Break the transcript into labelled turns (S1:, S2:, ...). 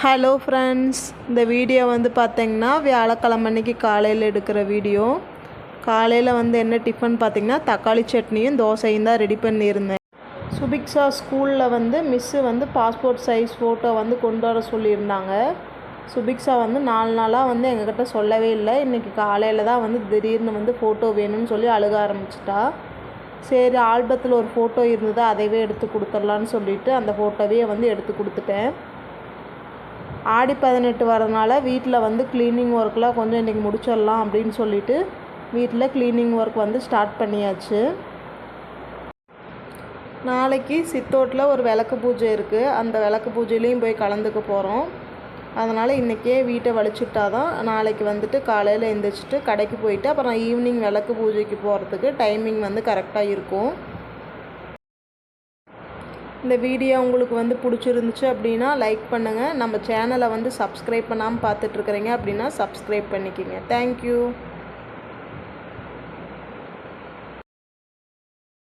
S1: Hello friends இந்த video வந்து பார்த்தீங்கன்னா வியாழக்கிழமை அன்னைக்கு காலையில் எடுக்கிற வீடியோ காலையில் வந்து என்ன டிஃபன் பார்த்தீங்கன்னா தக்காளி சட்னியும் தோசையும் தான் ரெடி பண்ணியிருந்தேன். சுபிக்ஷா ஸ்கூலில் வந்து மிஸ்ஸு வந்து பாஸ்போர்ட் சைஸ் ஃபோட்டோ வந்து கொண்டு வர சொல்லியிருந்தாங்க. சுபிக்ஷா வந்து நாலு நாளாக வந்து எங்ககிட்ட சொல்லவே இல்லை. இன்றைக்கி காலையில் தான் வந்து திடீர்னு வந்து ஃபோட்டோ வேணும்னு சொல்லி அழுக ஆரம்பிச்சிட்டா. சரி ஆல்பத்தில் ஒரு ஃபோட்டோ இருந்தது அதைவே எடுத்து கொடுத்துர்லான்னு சொல்லிட்டு அந்த ஃபோட்டோவே வந்து எடுத்து கொடுத்துட்டேன். ஆடி பதினெட்டு வரதுனால வீட்டில் வந்து க்ளீனிங் ஒர்க்லாம் கொஞ்சம் இன்றைக்கி முடிச்சிடலாம் அப்படின்னு சொல்லிட்டு வீட்டில் க்ளீனிங் ஒர்க் வந்து ஸ்டார்ட் பண்ணியாச்சு. நாளைக்கு சித்தோட்டில் ஒரு விளக்கு பூஜை இருக்குது அந்த விளக்கு பூஜையிலையும் போய் கலந்துக்க போகிறோம் அதனால் இன்றைக்கே வீட்டை வலிச்சுட்டா தான் நாளைக்கு வந்துட்டு காலையில் எழுந்திரிச்சிட்டு கடைக்கு போயிட்டு அப்புறம் ஈவினிங் விளக்கு பூஜைக்கு போகிறதுக்கு டைமிங் வந்து கரெக்டாக இருக்கும். இந்த வீடியோ உங்களுக்கு வந்து பிடிச்சிருந்துச்சு அப்படின்னா லைக் பண்ணுங்கள் நம்ம சேனலை வந்து சப்ஸ்கிரைப் பண்ணாமல் பார்த்துட்ருக்குறீங்க அப்படின்னா சப்ஸ்கிரைப் பண்ணிக்கிங்க. தேங்க்யூ